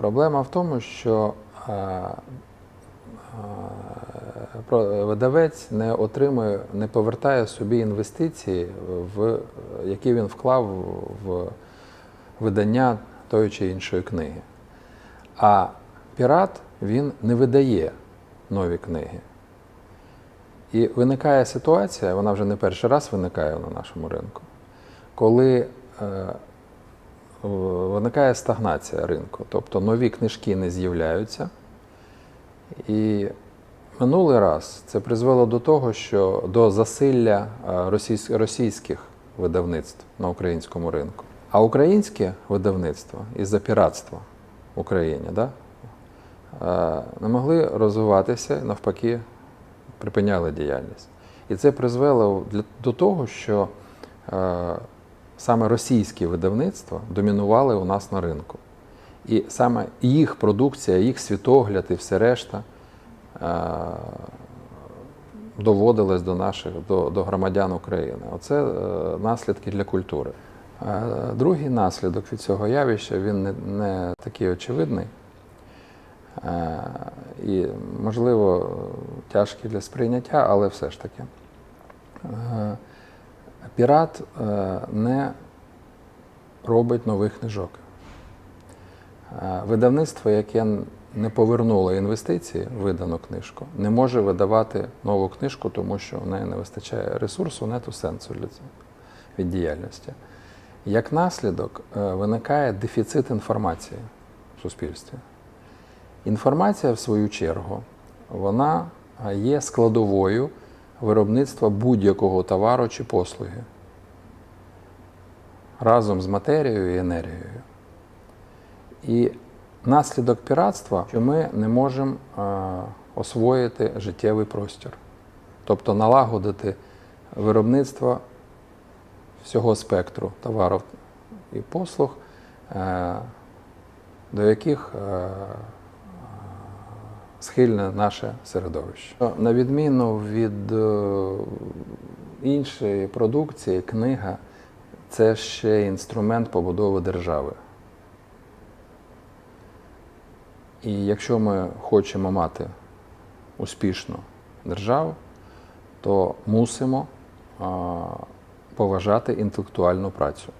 Проблема в тому, що е, е, видавець не отримує, не повертає собі інвестиції, які він вклав в видання тої чи іншої книги. А пірат він не видає нові книги. І виникає ситуація, вона вже не перший раз виникає на нашому ринку, коли е, виникає стагнація ринку, тобто нові книжки не з'являються. І минулий раз це призвело до того, що до засилля е, російських видавництв на українському ринку. А українське видавництво із-за піратства в Україні да, е, не могли розвиватися, навпаки, припиняли діяльність. І це призвело до того, що е, саме російські видавництва домінували у нас на ринку. І саме їх продукція, їх світогляд і все решта е, доводилось до наших, до, до громадян України. Оце е, наслідки для культури. Е, Другий наслідок від цього явища він не, не такий очевидний. І, можливо, тяжкий для сприйняття, але все ж таки. Пірат е, не робить нових книжок. Е, Видавництво, яке не повернуло інвестиції в видану книжку, не може видавати нову книжку, тому що в неї не вистачає ресурсу, нету сенсу для цього від діяльності. Як наслідок е, виникає дефіцит інформації в суспільстві. Інформація, в свою чергу, вона є складовою виробництва будь-якого товару чи послуги разом з матерією і енергією. І наслідок піратства, що ми не можемо е, освоїти життєвий простір, тобто налагодити виробництво всього спектру товарів і послуг, е, до яких е, схильне наше середовище. На відміну від е, іншої продукції, книга це ще інструмент побудови держави. І якщо ми хочемо мати успішну державу, то мусимо поважати інтелектуальну працю.